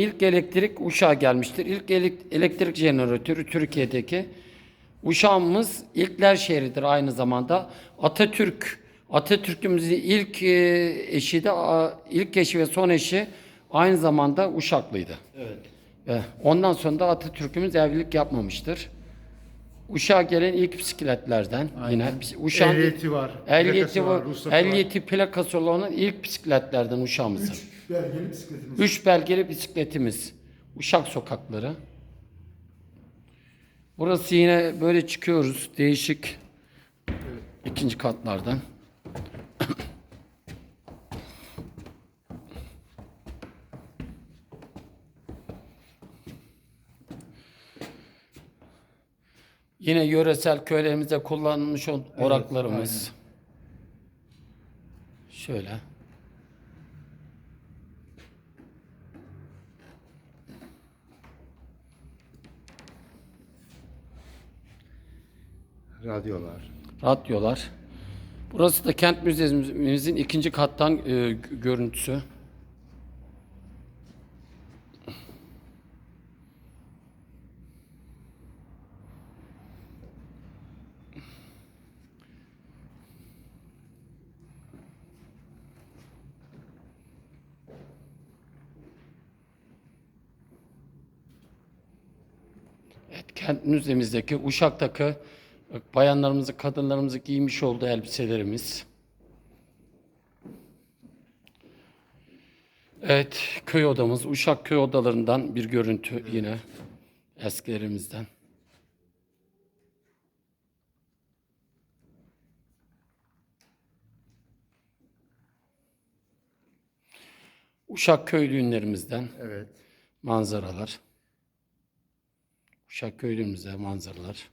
İlk elektrik Uşak'a gelmiştir. İlk elek- elektrik jeneratörü Türkiye'deki. Uşağımız ilkler şehridir aynı zamanda. Atatürk, Atatürk'ümüzün ilk e, eşi de ilk eşi ve son eşi aynı zamanda Uşaklıydı. Evet. E, Ondan sonra da Atatürk'ümüz evlilik yapmamıştır. Uşak'a gelen ilk bisikletlerden yine Uşak'ın Ehliyeti var, Ehliyeti plakası var, var. ruhsatı. Ehliyeti plakası olan ilk bisikletlerden Uşak'ımızın. Belgeli bisikletimiz. Üç belgeli bisikletimiz. Uşak sokakları. Burası yine böyle çıkıyoruz. Değişik ikinci katlardan. Yine yöresel köylerimizde kullanılmış o- oraklarımız. Şöyle. Radyolar. radyolar. Burası da kent müzemizin ikinci kattan e, görüntüsü. Evet, kent müzemizdeki Uşak'taki e, bayanlarımızın, kadınlarımızın giymiş olduğu elbiselerimiz. Evet, köy odamız, Uşak köy odalarından bir görüntü yine eskilerimizden. Uşak köy düğünlerimizden Evet. manzaralar. Uşak köylümüze manzaralar.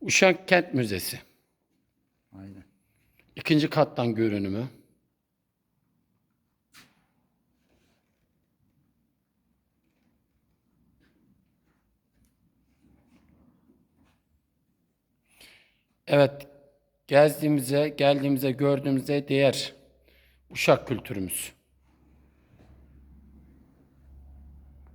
Uşak Kent Müzesi. Aynen. İkinci kattan görünümü. Evet, gezdiğimize, geldiğimize, gördüğümüze değer Uşak kültürümüz.